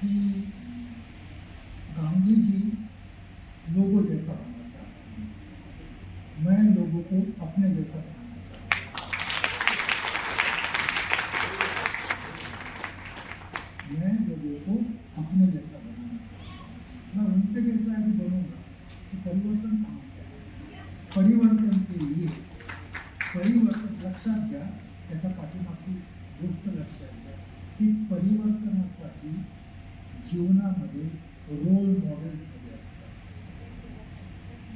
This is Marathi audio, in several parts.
कि गांधी जी लोगों जैसा बनना चाहते हैं मैं लोगों को अपने जैसा बनाना चाहता हूँ मैं लोगों को अपने जैसा बनाना चाहता हूँ मैं उनके जैसा भी बनूंगा कि परिवर्तन कहाँ से आएगा? परिवर्तन के लिए परिवर्तन लक्षात घ्या त्याच्या पाठीमागची गोष्ट लक्षात घ्या की परिवर्तनासाठी जीवनामध्ये रोल मॉडेल्स हवे असतात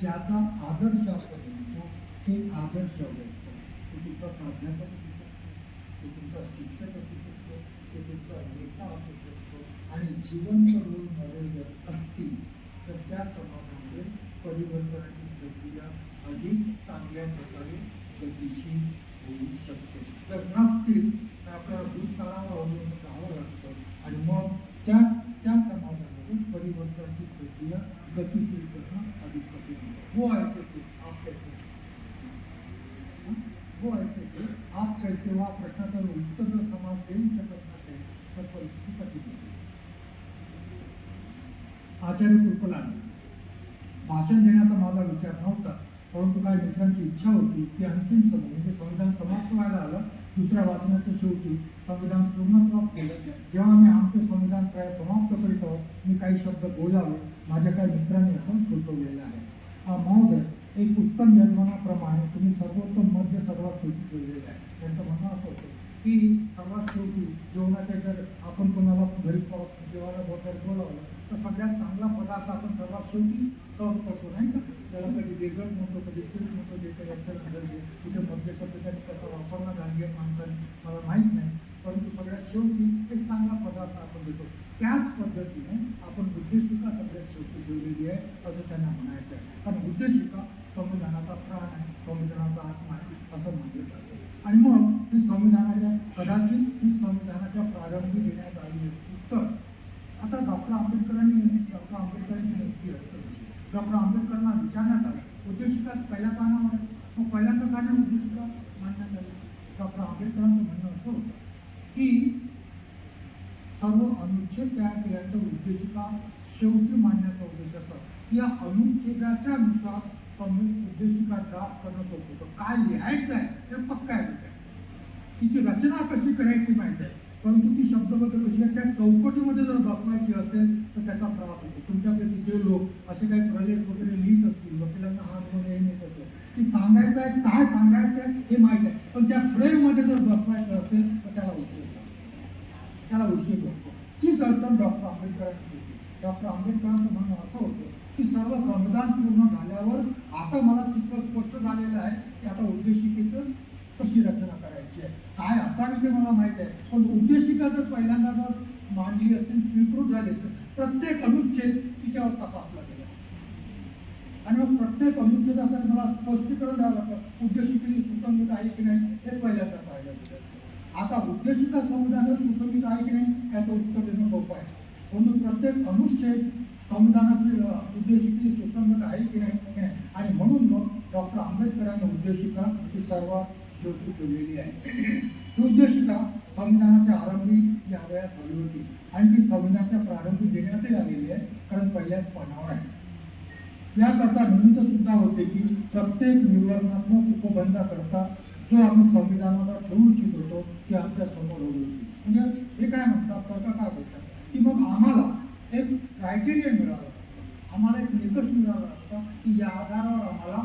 ज्याचा आदर्श आपण म्हणतो ते आदर्श हवे असतात तो तुमचा प्राध्यापक असू शकतो तो तुमचा शिक्षक असू शकतो तो तुमचा नेता असू शकतो आणि जिवंत रोल मॉडेल जर असतील तर त्या समाजामध्ये परिवर्तनाची प्रक्रिया अधिक चांगल्या प्रकारे गतिशील होऊ शकते. जर नसतील तर आपल्याला भूतकाळावर अवलंबून राहावं लागतं आणि मग त्या त्या समाजामध्ये परिवर्तनाची प्रक्रिया गतिशील करणं अधिक कठीण होतं. वो ऐसे थे आप कैसे वो ऐसे थे आप कैसे हो? वा प्रश्नाचं उत्तर जर समाज देऊ शकत नसेल तर परिस्थिती कठीण होते? आचार्य कृपलानी भाषण देण्याचा माझा विचार नव्हता. इच्छा होती की अंतिम समय म्हणजे संविधान समाप्त व्हायला आलं दुसऱ्या वाचनाच्या शेवटी संविधान पूर्णत्वास केलं. जेव्हा मी आमचे संविधान प्राय समाप्त करीत आहोत मी काही शब्द बोलावे माझ्या काही मित्रांनी असं सुचवलेलं आहे. महोदय एक उत्तम यजमानाप्रमाणे तुम्ही सर्वोत्तम मध्य सर्वात शेवटी ठेवलेलं आहे. त्यांचं म्हणणं असं होतं की सर्वात शेवटी जेवणाच्या जर आपण कोणाला घरी जेवायला वगैरे बोलावलं तर सगळ्यात चांगला पदार्थ आपण सर्वात शेवटी सर्व करतो नाही का? त्याला कधी डेझर्ट म्हणतो म्हणजे कधी स्वीट म्हणतो जे काही असेल असेल ते कुठे मध्य शब्द त्यांनी कसा वापरला गांधी माणसाने मला माहीत नाही. परंतु सगळ्यात शेवटी एक चांगला पदार्थ आपण देतो. त्याच पद्धतीने आपण उद्देशिका सगळ्यात शेवटी ठेवलेली आहे असं त्यांना म्हणायचं आहे कारण उद्देशिका संविधानाचा प्राण आहे संविधानाचा आत्मा आहे असं म्हटलं जातं आणि मग ही संविधानाच्या कदाचित ही संविधानाच्या प्रारंभी देण्यात आली असती तर आता डॉक्टर आंबेडकरांनी डॉक्टर आंबेडकरांची नियुक्ती रद्द केली डॉक्टर आंबेडकरांना विचारण्यात आलं उद्देशिका पहिल्या पानावर मग पहिल्यांदा का नाही उद्देशिका मांडण्यात आली डॉक्टर आंबेडकरांचं म्हणणं असं होतं की सर्व अनुच्छेद तयार केल्यानंतर उद्देशिका शेवटी मांडण्याचा उद्देश असा या अनुच्छेदाच्या नुसार संविध उद्देशिका ड्राफ्ट करणं सोपं. होतं काय लिहायचं आहे हे पक्का आहे तिथे. तिची रचना कशी करायची माहिती आहे? परंतु ती शब्दबद्ध कशी आहे? त्या चौकटीमध्ये जर बसवायची असेल तर त्याचा त्रास होतो. तुमच्यापैकी जे लोक असे काही प्रलेख वगैरे लिहित असतील वकिलांना हात वगैरे हे येत असेल की सांगायचं आहे काय सांगायचं आहे हे माहीत आहे. पण त्या फ्रेममध्ये जर बसवायचं असेल तर त्याला उशीर लागतो त्याला उशीर लागतो तीच अडचण डॉक्टर आंबेडकरांची होती. डॉक्टर आंबेडकरांचं म्हणणं असं होतं की सर्व संविधान पूर्ण झाल्यावर आता मला तितकं स्पष्ट झालेलं आहे की आता उद्देशिकेचं कशी रचना करायची आहे? काय असावी ते मला माहीत आहे. पण उद्देशिका जर पहिल्यांदा जर मांडली असतील स्वीकृत झाली तर प्रत्येक अनुच्छेद तिच्यावर तपासला गेला आणि मग प्रत्येक अनुच्छेदासाठी मला स्पष्टीकरण द्यावं लागतं. उद्देशिकेची सुसंगत आहे की नाही हे पहिल्यांदा पाहिलं गेलं आता उद्देशिका संविधानात सुसंगत आहे की नाही याचं उत्तर देणं सोपं आहे. म्हणून प्रत्येक अनुच्छेद संविधानाची अ, उद्देशिकेची सुसंगत आहे की नाही आणि म्हणून मग डॉक्टर आंबेडकरांनी उद्देशिका ही सर्वात शेवटी ठेवलेली आहे. ही उद्देशिका संविधानाच्या आरंभी यावयास हवी होती. आणि ती संविधानाच्या प्रारंभी देण्यातही आलेली आहे कारण पहिल्याच पानावर आहे. याकरता निमित्त सुद्धा होते की प्रत्येक निवडणात्मक उपबंधाकरता जो आम्ही संविधानाला ठेवू इच्छित होतो ती आमच्यासमोर होती. म्हणजे हे काय म्हणतात? तर्क काय देतात की मग आम्हाला एक क्रायटेरियन मिळालं असतं. आम्हाला एक निकष मिळाला असता की या आधारावर आम्हाला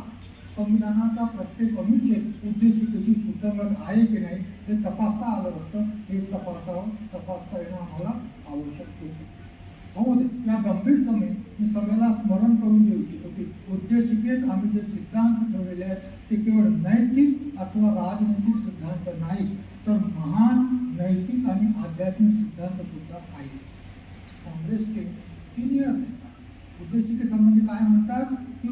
संविधानाचा प्रत्येक अनुच्छेद उद्देशिकेशी सुसंगत आहे की नाही हे तपासता आलं असतं. हे तपासावं तपासता येणं आम्हाला आवश्यक होतं. महोदय या गंभीर समय मी सभेला स्मरण करून देऊ इच्छितो की उद्देशिकेत आम्ही जे सिद्धांत ठेवलेले आहेत ते केवळ नैतिक अथवा राजनैतिक सिद्धांत नाही तर महान नैतिक आणि आध्यात्मिक सिद्धांत सुद्धा आहेत. काँग्रेसचे सिनियर उद्देशिके संबंधी काय म्हणतात? की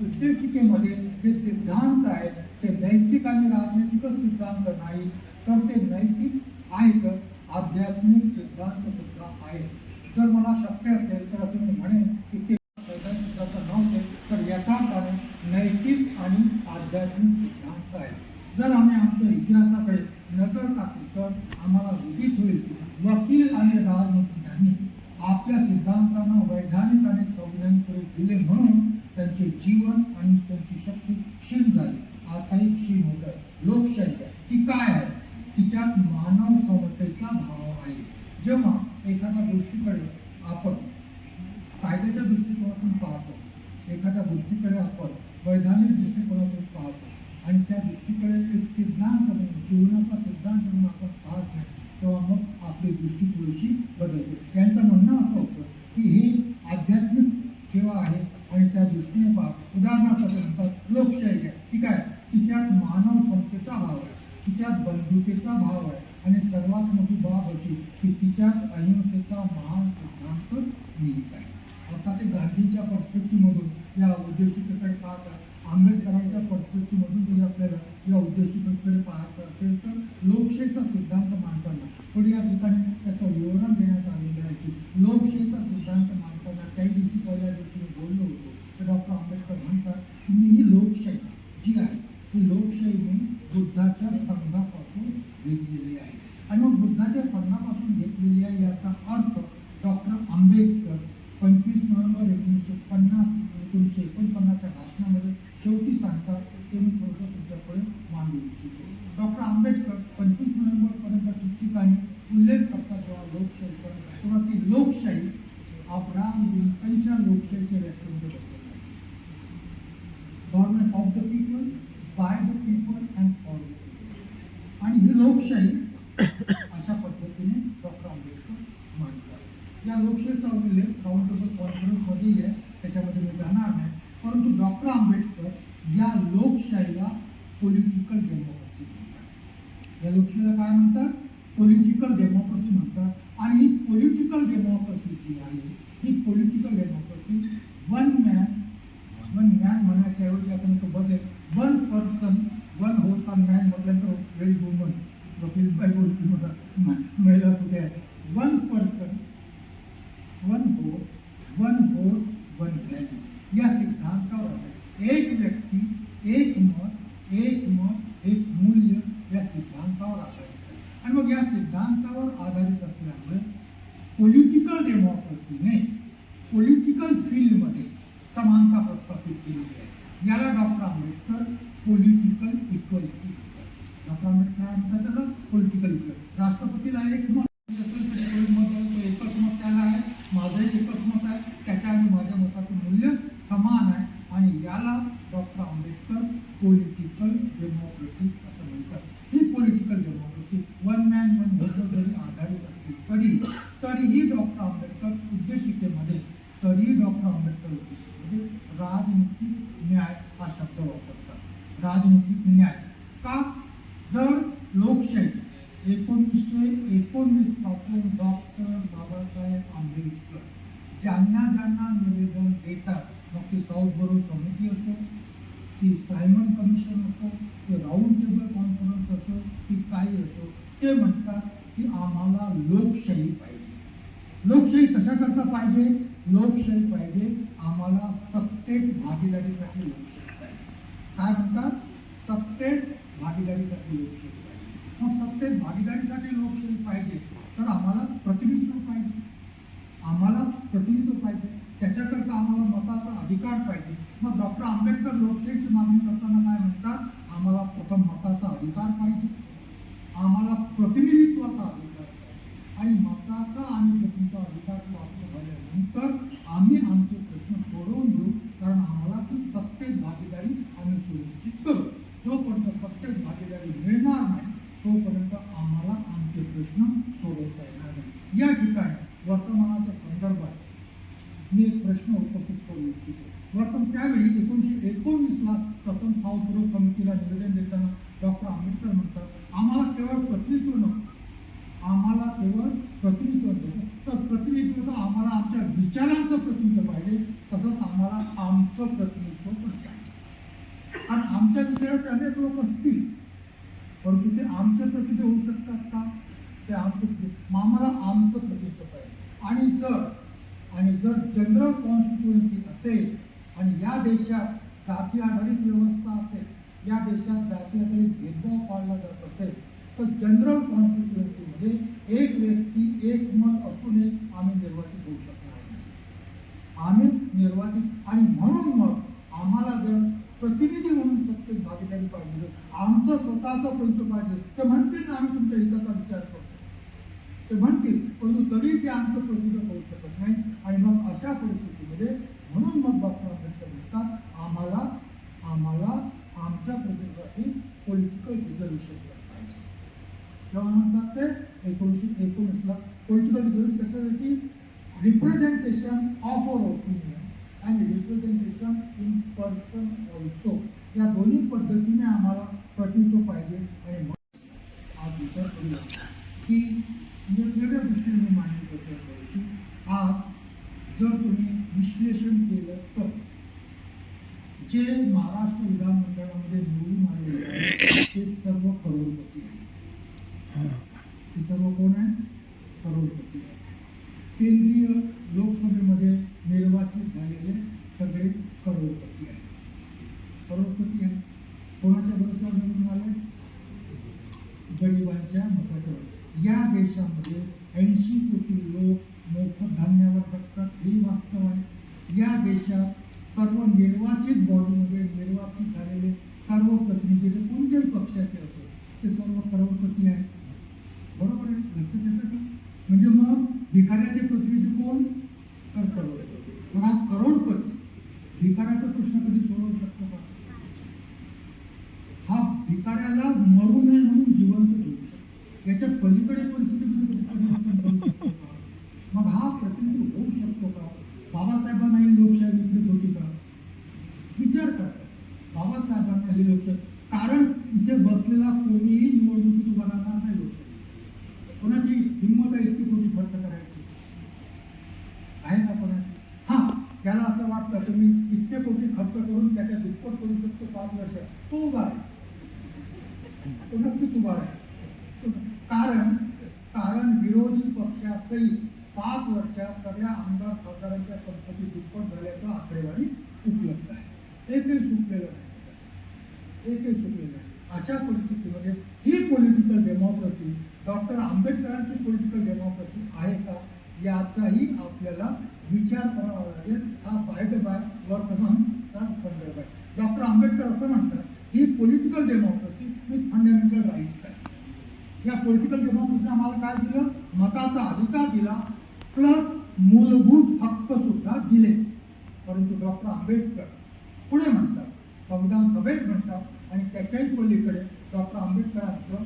उद्देशिकेमध्ये जे सिद्धांत आहेत ते नैतिक आणि राजनैतिकच सिद्धांत नाही तर ते नैतिक आहेत. आध्यात्मिक सिद्धांत सुद्धा आहेत. जर मला शक्य असेल तर असं मी म्हणेन की ते सिद्धांत नव्हते तर याचा कारण नैतिक आणि आध्यात्मिक सिद्धांत आहेत. जर आम्ही आमच्या इतिहासात शास्त्रीय दृष्टिकोनातून पाहतो. एखाद्या गोष्टीकडे आपण वैधानिक दृष्टिकोनातून पाहतो. आणि त्या दृष्टीकडे एक सिद्धांत म्हणून जीवनाचा सिद्धांत म्हणून आपण आपण म्हणतो बदल वन पर्सन संघर्ष जरी आधारित असतील. तरी तरीही डॉक्टर आंबेडकर उद्देशिकेमध्ये तरीही डॉक्टर आंबेडकर उद्देशिकेमध्ये राज అంబేద్కర్ లోకేష్ మామిని ప్రసన్ననాయన్ ఉంటారు అమ్మవారు मामला आमचं प्रतीक आहे आणि जर आणि जर जनरल कॉन्स्टिट्युएन्सी असेल आणि या देशात जाती आधारित व्यवस्था असेल या देशात जाती आधारित भेदभाव पाळला जात असेल तर जनरल कॉन्स्टिट्युएन्सीमध्ये एक व्यक्ती एक मत असूनही आम्ही निर्वाचित होऊ शकणार नाही. आम्ही निर्वाचित आणि म्हणून मग आम्हाला जर प्रतिनिधी म्हणून सत्तेत भागीदारी पाहिजे आमचं स्वतःचं पंच पाहिजे ते म्हणतील ना आम्ही तुमच्या हिताचा विचार ते म्हणतील परंतु तरी ते आमचं प्रसिद्ध करू शकत नाही. आणि मग अशा परिस्थितीमध्ये म्हणून मग डॉक्टर आंबेडकर म्हणतात आम्हाला आम्हाला आमच्या प्रतिनिधीसाठी पॉलिटिकल रिझर्वेशन पाहिजे. तेव्हा म्हणतात ते एकोणीसशे एकोणीसला पॉलिटिकल रिझर्वेशन कशासाठी? Representation of our opinion and representation in person also या दोन्ही पद्धतीने आम्हाला प्रतिनिधित्व पाहिजे आणि आज विचार करूया. की दृष्टीने मी मांडणी करतो या आज जर तुम्ही विश्लेषण केलं तर. जे महाराष्ट्र विधानमंडळामध्ये निवडून आलेले आहेत ते सर्व करोडपती आहेत ते सर्व कोण आहेत करोडपती आहेत केंद्रीय लोकसभेमध्ये निर्वाचित झालेले सगळे करोडपती आहेत करोडपती आहेत कोणाच्या भरोश्यावर निवडून आले गरिबांच्या मताच्यावर या देशामध्ये ऐंशी कोटी लोक मोफत धान्यावर जगतात हे वास्तव आहे या देशात सर्व निर्वाचित बॉडीमध्ये निर्वाचित झालेले सर्व प्रतिनिधी ते कोणत्याही पक्षाचे असो ते सर्व करोडपती आहेत बरोबर आहे लक्षात येतं का म्हणजे मग भिकाऱ्याचे प्रतिनिधी कोण तर करोडपती हा करोडपती भिकाऱ्याचा प्रश्न कधी सोडवू शकतो का? हा भिकाऱ्याला मरू नये म्हणून जिवंत ठेवू शकतो. याच्या पलीकडे परिस्थितीमध्ये कधी परिवर्तन करू शकतो का मग हा प्रतिनिधी होऊ शकतो का बाबासाहेबांना ही लोकशाही विकसित होती का विचार करा बाबासाहेबांना ही लोकशाही कारण इथे बसलेला कोणीही निवडणुकीत उभा राहणार नाही लोकशाही कोणाची हिंमत आहे इतकी कोटी खर्च करायची आहे ना कोणाची हा त्याला असं वाटतं की मी इतके कोटी खर्च करून त्याच्या दुप्पट करू शकतो पाच वर्षात तो उभा आहे तो नक्कीच उभा आहे कारण कारण विरोधी पक्षासहित पाच वर्षात सगळ्या आमदार खासदारांच्या संपत्ती दुप्पट झाल्याचं आकडेवारी उपलब्ध आहे एकही सुटलेलं नाही देखील सुटलेलं आहे अशा परिस्थितीमध्ये ही पॉलिटिकल डेमोक्रेसी डॉक्टर आंबेडकरांची पॉलिटिकल डेमोक्रेसी आहे का? याचाही आपल्याला विचार करावा लागेल. हा बाय द बाय वर्तमानचा संदर्भ आहे. डॉक्टर आंबेडकर असं म्हणतात ही political democracy with fundamental rights आहे. या पॉलिटिकल डेमोक्रेसीने आम्हाला काय दिलं? मताचा अधिकार दिला प्लस मूलभूत हक्क सुद्धा दिले. परंतु डॉक्टर आंबेडकर पुढे म्हणतात संविधान सभेत म्हणतात आणि त्याच्याही पलीकडे डॉक्टर आंबेडकरांचं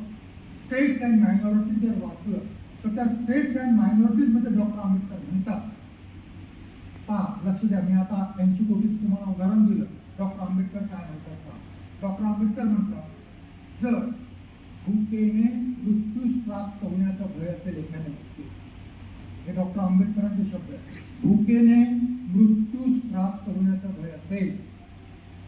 स्टेट्स अँड मायनॉरिटी जर वाचलं तर त्या स्टेट्स अँड मायनॉरिटीजमध्ये डॉक्टर आंबेडकर म्हणतात. पहा लक्ष द्या मी आता ऐंशी कोटीत तुम्हाला उदाहरण दिलं. डॉक्टर आंबेडकर काय म्हणतात डॉक्टर आंबेडकर म्हणतात जर भूकेने मृत्यूस प्राप्त होण्याचा भय असेल एखाद्या व्यक्ती हे डॉक्टर आंबेडकरांचे शब्द आहेत. भूकेने मृत्यूस प्राप्त होण्याचा भय असेल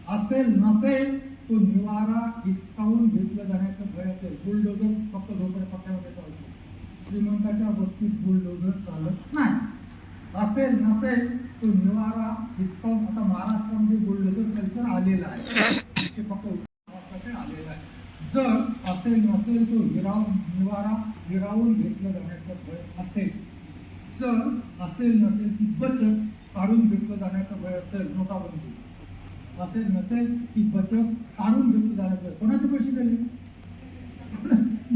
असेल नसेल तो निवारा हिसकावून घेतलं जाण्याचं भय असेल. बुलडोजर फक्त झोपडपट्ट्यामध्ये चालतो. श्रीमंताच्या वस्तीत बुलडोजर चालत नाही. असेल नसेल तो निवारा हिसकावून आता महाराष्ट्रामध्ये बुलडोजर कल्चर आलेला आहे. ते फक्त महाराष्ट्राकडे आलेलं आहे. जर असेल नसेल तो हिराव निवारा हिरावून घेतलं जाण्याचं भय असेल. जर असेल नसेल की बचत काढून घेतलं जाण्याचं भय असेल नोटाबंदी. असेल नसेल की बचत काढून घेतलं जाण्याचं भय कोणाचे पैसे गेले?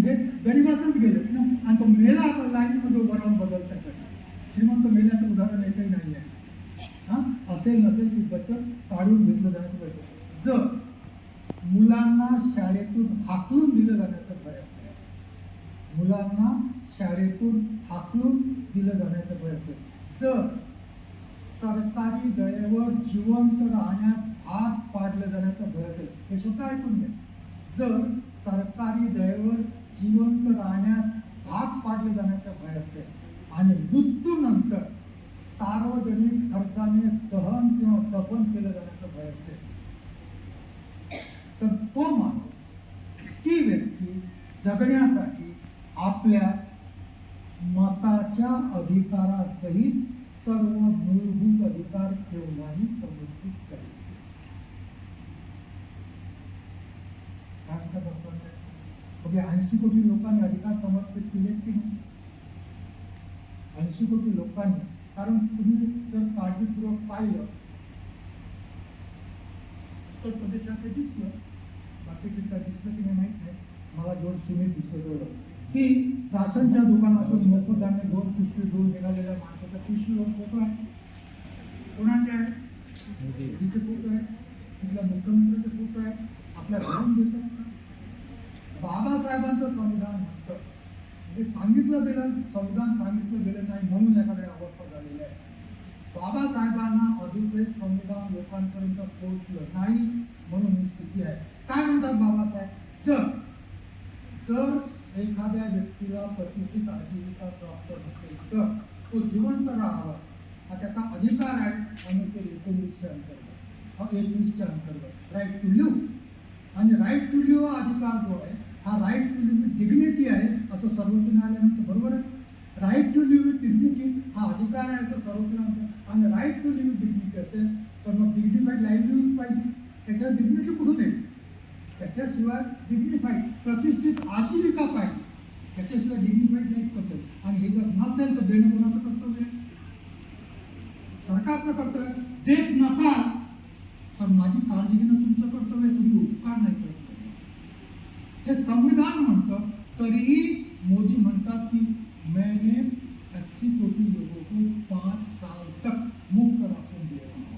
जे गरीबाचंच गेले ना? आणि तो मेला आपण लाईनमध्ये उभं राहून बदलण्यासाठी. श्रीमंत मेल्याचं उदाहरण एकही नाही आहे हां? असेल नसेल की बचत काढून घेतलं जाण्याचं पैसे. जर मुलांना शाळेतून हाकलून दिलं जाण्याचं भय असेल मुलांना शाळेतून हाकलून दिलं जाण्याचं भय असेल जर सरकारी दयेवर जिवंत राहण्यात भाग पाडलं जाण्याचा भय असेल. हे सुद्धा ऐकून घ्या. जर सरकारी दयेवर जिवंत राहण्यास भाग पाडले जाण्याचा भय असेल आणि मृत्यूनंतर सार्वजनिक खर्चाने दहन किंवा दफन केलं जाण्याचं भय असेल तर तो माणूस ती व्यक्ती जगण्यासाठी आपल्या मताच्या अधिकारासहित सर्व मूलभूत अधिकार ठेवण्याही समजतो साहेब? म्हणजे ऐंशी कोटी लोकांनी अधिकार समर्पित केले की नाही? ऐंशी कोटी लोकांनी. कारण तुम्ही जर काळजीपूर्वक पाहिलं उत्तर प्रदेशात हे दिसलं बाकीचे काय दिसलं की नाही माहीत नाही मला जेवढं सुमित दिसलं तेवढं. की राशनच्या दुकानातून मोफत धान्य दोन पिशवी घेऊन निघालेल्या माणसाचा पिशवीवर फोटो आहे. कोणाचे आहे? मोदीचे. फोटो आहे. तिथल्या मुख्यमंत्र्याचे फोटो आहे. आपल्या घरून देतात बाबासाहेबांचं संविधान म्हणतं म्हणजे सांगितलं गेलं संविधान सांगितलं गेलं नाही म्हणून एखाद्या अवस्था झालेली आहे. बाबासाहेबांना अधिकृत संविधान लोकांपर्यंत पोहोचलं नाही म्हणून ही स्थिती आहे. काय म्हणतात बाबासाहेब? जर जर एखाद्या व्यक्तीला प्रतिष्ठित आजीविका प्राप्त नसेल तर तो जिवंत राहावा. हा त्याचा अधिकार आहे. अनुच्छेद एकोणीसच्या अंतर्गत हा एकवीसच्या अंतर्गत. राईट टू लिव्ह आणि राईट टू लिव्ह हा अधिकार जो आहे हा right to live with dignity आहे असं सर्वोच्च न्यायालय म्हणतं. बरोबर आहे? Right to live with dignity हा अधिकार आहे असं सर्वोच्च न्यायालय आणि right to live with dignity असेल तर मग डिग्निफाईड लाईव्हलीहूड पाहिजे. त्याच्यावर डिग्निटी कुठून येईल त्याच्याशिवाय डिग्निफाईड प्रतिष्ठित आजीविका पाहिजे. त्याच्याशिवाय डिग्निफाईड लाईफ कसं? आणि हे जर नसेल तर देणं कोणाचं कर्तव्य आहे? सरकारचं कर्तव्य देत नसाल तर माझी काळजी घेणं तुमचं कर्तव्य तुम्ही हे संविधान म्हणतं तरीही मोदी म्हणतात की मैंने अस्सी कोटी लोगों को पाच साल तक मुक्त राशन दे रहा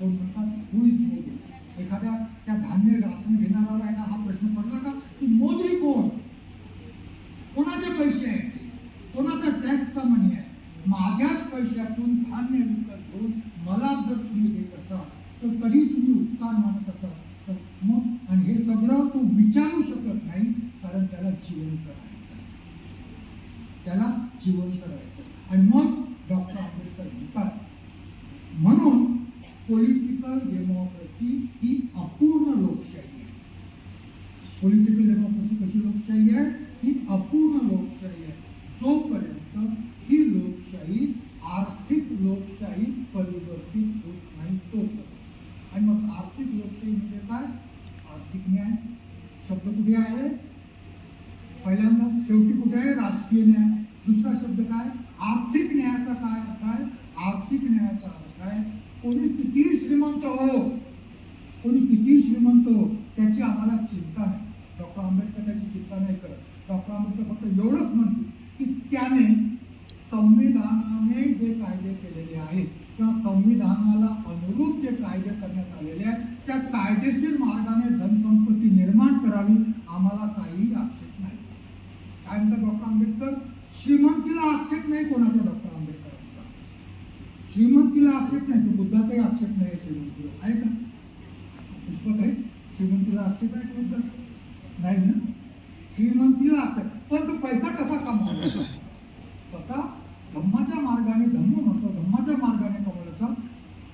हूं. म्हणतात हु इज मोदी एखाद्या त्या धान्य राशन घेणारा आहे ना हा प्रश्न पडला का? की मोदी कोण? कोणाचे पैसे आहेत? कोणाचा कोणाचा टॅक्सचा मनी आहे? माझ्याच पैशातून धान्य विकत घेऊन मला जर तुम्ही देत असाल तर तरी तुम्ही उपकार मानत असाल. तर मग आणि हे सगळं तो विचारू शकतो. जिवंत राहायचं त्याला जिवंत राहायचं आणि मग डॉक्टर आंबेडकर म्हणतात म्हणून पॉलिटिकल डेमोक्रेसी ही अपूर्ण लोकशाही आहे पॉलिटिकल डेमोक्रेसी कशी लोकशाही आहे ही अपूर्ण लोकशाही आहे जोपर्यंत ही लोकशाही आर्थिक लोकशाही परिवर्तित होत नाही तोपर्यंत आणि मग आर्थिक लोकशाही म्हणजे काय आर्थिक न्याय शब्द कुठे आहे पहिल्यांदा शेवटी कुठे आहे राजकीय न्याय दुसरा शब्द काय आर्थिक न्यायाचा काय अर्थ आहे आर्थिक न्यायाचा अर्थ आहे कोणी किती श्रीमंत हो कोणी किती श्रीमंत हो त्याची आम्हाला चिंता नाही डॉक्टर आंबेडकर त्याची चिंता नाही करत फक्त एवढंच म्हणतो की त्याने संविधानाने जे कायदे केलेले आहेत किंवा संविधानाला अनुरूप जे कायदे करण्यात आलेले आहेत त्या कायदेशीर मार्गाने धनसंपत्ती निर्माण करावी आम्हाला काहीही आक्षेप नाही. काय म्हणतात डॉक्टर आंबेडकर? श्रीमंतीला आक्षेप नाही कोणाचा डॉक्टर आंबेडकरांचा. श्रीमंतीला आक्षेप नाही तो बुद्धाचाही आक्षेप नाही आहे श्रीमंतीला आहे का? पुस्तक आहे. श्रीमंतीला आक्षेप आहे बुद्धाचा नाही ना? श्रीमंतीला आक्षेप. पण तो पैसा कसा कमवायचा कसा धम्माच्या मार्गाने धम्म म्हणतो धम्माच्या मार्गाने कमवल्याचा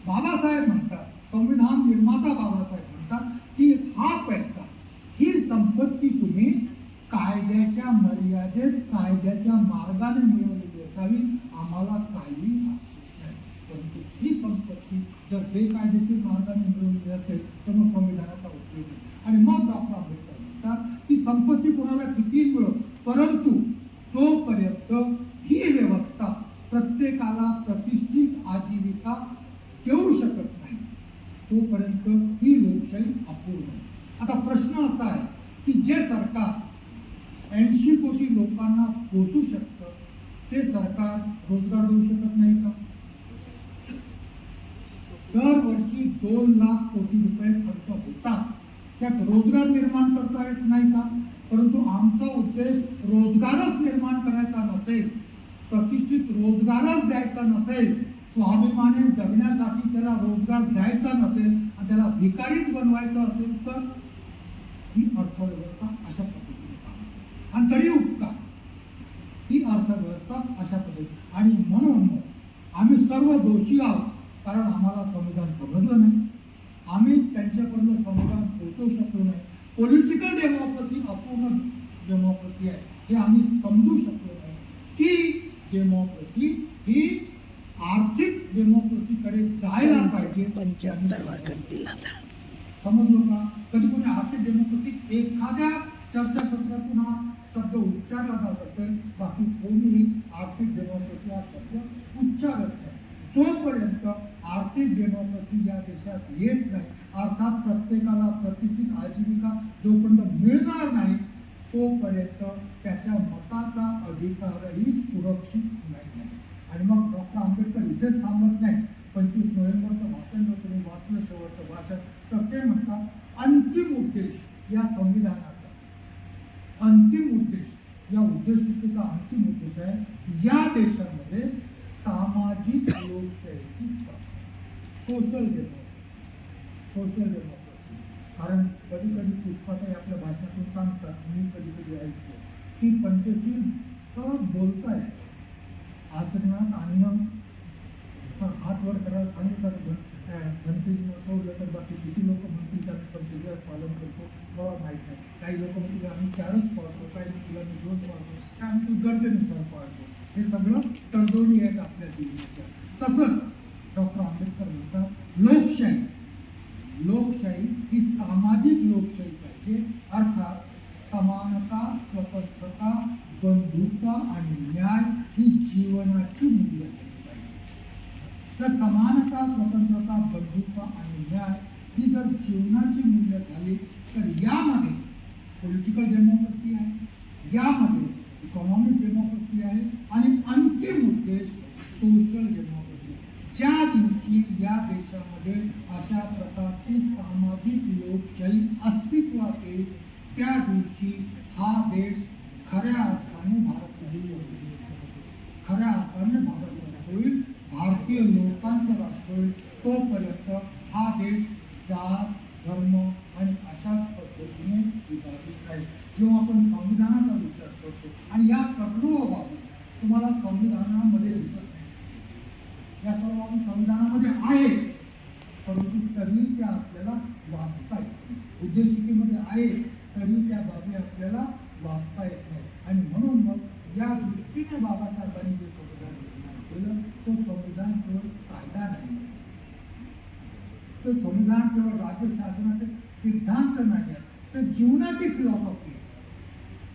बाबासाहेब म्हणतात संविधान निर्माता बाबासाहेब म्हणतात की हा पैसा ही संपत्ती तुम्ही कायद्याच्या मर्यादेत कायद्याच्या मार्गाने मिळवलेली असावी आम्हाला काही परंतु ही संपत्ती जर बेकायदेशीर मार्गाने मिळवलेली असेल तर मग संविधान उपयोग नाही आणि मग डॉक्टर आंबेडकर म्हणतात की संपत्ती कोणाला किती मिळो परंतु जोपर्यंत ही व्यवस्था प्रत्येकाला प्रतिष्ठित आजीविका देऊ शकत नाही तोपर्यंत ही लोकशाही अपूर्ण आहे. आता प्रश्न असा आहे की जे सरकार ऐंशी कोटी लोकांना पोचू शकतं ते सरकार रोजगार देऊ शकत नाही का दरवर्षी दोन लाख कोटी रुपये खर्च होतात त्यात रोजगार निर्माण करता येत नाही का? परंतु आमचा उद्देश रोजगारच निर्माण करायचा नसेल प्रतिष्ठित रोजगारच द्यायचा नसेल स्वाभिमाने जगण्यासाठी त्याला रोजगार द्यायचा नसेल आणि त्याला भिकारीच बनवायचं असेल तर ही अर्थव्यवस्था अशा पद्धतीने काम आणि तरी उपकार. ही अर्थव्यवस्था अशा पद्धतीने. आणि म्हणून मग आम्ही सर्व दोषी आहोत कारण आम्हाला संविधान समजलं नाही. आम्ही त्यांच्याकडलं संविधान पोहोचवू शकलो नाही. पॉलिटिकल डेमोक्रेसी अपूर्ण डेमोक्रेसी आहे. हे आम्ही समजू शकलो नाही. की डेमोक्रेसी ही आर्थिक डेमोक्रेसीकडे जायला पाहिजे. समजलो का? कधी कोणी आर्थिक डेमोक्रेसी एखाद्या चर्चासत्रातून हा शब्द उच्चारला जात असेल बाकी कोणी आर्थिक डेमोक्रेसी हा शब्द उच्चारत नाही. जोपर्यंत आर्थिक डेमोक्रेसी या देशात येत नाही. अर्थात प्रत्येकाला प्रतिष्ठित आजीविका जोपर्यंत मिळणार नाही तोपर्यंत त्याच्या मताचा अधिकारही सुरक्षित नाही. आहे. आणि मग डॉक्टर आंबेडकर इथेच थांबत नाही पंचवीस नोव्हेंबरचं भाषण जर तुम्ही वाचलं शेवटचं भाषण. तर ते म्हणतात अंतिम उद्देश या संविधानाचा. अंतिम उद्देश या उद्देशिकेचा अंतिम उद्देश आहे या देशामध्ये सामाजिक लोकशाहीची सोशल डेमोक्रेसी सोशल डेमोक्रेसी कारण कधी कधी पुष्पाताई आपल्या भाषणातून सांगतात मी कधी कधी ऐकतो. की पंचशील सहज बोलताय. आचरणात आणणं हात वर करायला सांगितलं तर धन- अं, तर बाकी किती लोक म्हणतील तर आम्ही पंचशीलाच पालन करतो? मला माहीत नाही. काही लोक म्हणतील आम्ही चारच पाळतो. काही म्हणतील आम्ही दोन पाळतो. काय आम्ही गरजेनुसार पाळतो. हे सगळं तडजोडी आहेत आपल्या जीवनाच्या. तसंच डॉक्टर आंबेडकर लोकशाही. लोकशाही ही सामाजिक लोकशाही पाहिजे. अर्थात समानता स्वतंत्रता बंधुता आणि न्याय ही जीवनाची मूल्य झाली पाहिजे तर समानता स्वतंत्रता बंधुता आणि न्याय ही जर जीवनाची मूल्य झाली तर यामध्ये पॉलिटिकल डेमोक्रेसी आहे. यामध्ये इकॉनॉमिक डेमोक्रेसी आहे. आणि अंतिम उद्देश सोशल डेमोक्रेसी ज्या दिवशी या देशामध्ये अशा प्रकारची सामाजिक लोकशाही अस्तित्वात येईल त्या दिवशी हा देश खऱ्या अर्थाने भारत होईल खऱ्या अर्थाने भारत होईल भारतीय लोकांचं राष्ट्र होईल तोपर्यंत हा देश जात धर्म आणि अशाच पद्धतीने विभाजित राहील जेव्हा आपण संविधानाचा विचार करतो आणि या सर्व बाबी तुम्हाला संविधानामध्ये दिसत नाही या सर्व बाबी संविधानामध्ये आहे परंतु तरी त्या आपल्याला वाचता येत आहे तरी त्या बाबी आपल्याला वाचता येत नाही. आणि म्हणून मग या दृष्टीने बाबासाहेबांनी जे संविधान निर्माण केलं तो संविधान केवळ कायदा नाही. तर संविधान केवळ राज्य शासनाचे सिद्धांत नाही आहे तर जीवनाची फिलॉसॉफी आहे.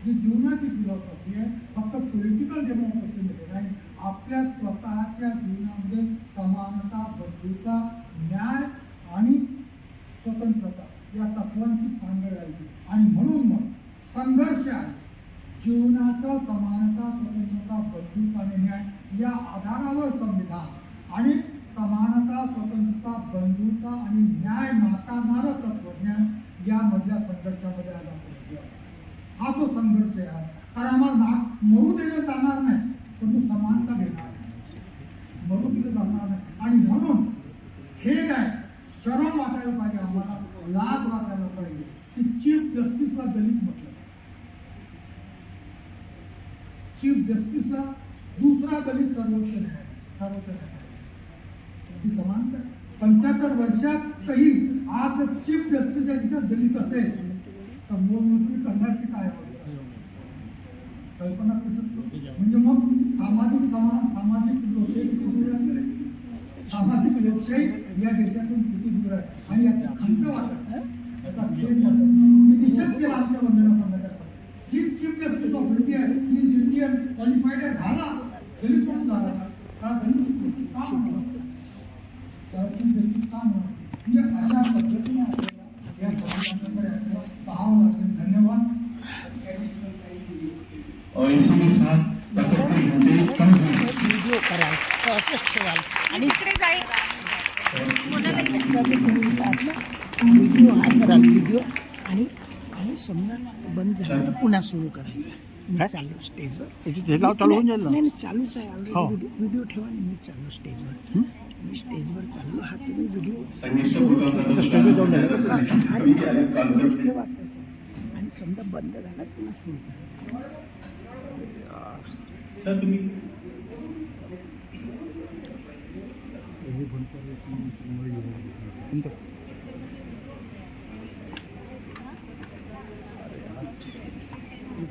जी जीवनाची फिलॉसॉफी आहे फक्त पॉलिटिकल डेमोक्रेसीमध्ये नाही आपल्या स्वतःच्या जीवनामध्ये समानता बंधुता न्याय आणि स्वतंत्रता या तत्वांची सांगड आहे आणि म्हणून मग संघर्ष आहे. जीवनाचा समानता स्वतंत्रता बंधुता न्याय या आधारावर संविधान आणि समानता स्वतंत्रता बंधुता आणि न्याय नाकारणारं तत्वज्ञान यामधल्या संघर्षामध्ये आज आपण हा तो संघर्ष आहे. कारण आम्हाला नाक मरू दिलं जाणार नाही परंतु समानता देणार नाही मरू दिलं जाणार नाही आणि म्हणून खेद आहे शरम वाटायला पाहिजे आम्हाला लाज वाटायला पाहिजे की चीफ जस्टिसला दलित म्हटलं. चीफ जस्टिसला दुसरा दलित सर्वोच्च सर्वोच्च न्यायाधीश. समानता आहे. पंच्याहत्तर वर्षातही आज चीफ जस्टिस या दलित असेल तर मोलमजुरी करण्याची काय अवस्था? कल्पना करू शकतो. म्हणजे मग सामाजिक समा सामाजिक लोकशाही किती दूर आहे? सामाजिक लोकशाही या देशातून किती दूर आहे? आणि याचा खंत वाटत याचा भेद केला आमच्या वंदना संघटनेचा ही chief justice of India is Indian qualified झाला दलित पण झाला का दलित का म्हणून चीफ जस्टिस का म्हणजे अशा पद्धतीने आपल्याला या संविधानाकडे आपल्याला पाहावं लागेल धन्यवाद और इसी के साथ पचहत्तर घंटे कम हुए तो आणि पुन्हा सुरू करायचा मी चाललो स्टेजवर. हे चालू होऊन जाईल ना? नाही चालूच आहे. ऑलरेडी हो. व्हिडिओ ठेवा आणि मी चाललो स्टेजवर. मी स्टेजवर चाललो. हा तुम्ही व्हिडिओ संगीत सुरू ठेवा आणि समजा बंद झाला पुन्हा सुरू करायचं सर तुम्ही कोणतं?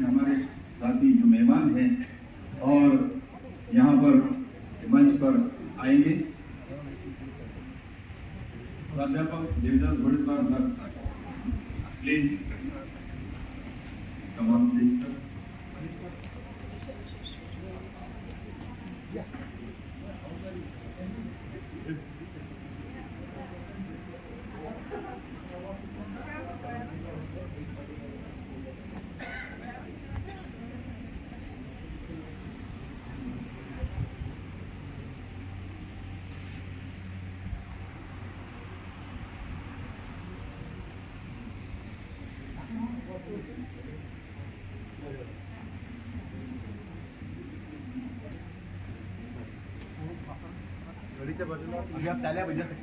हमारे साथी जो मेहमान हैं और यहाँ पर मंच पर आएँगे। प्राध्यापक देवदास घोड़ेश्वर प्लीज़ Gracias.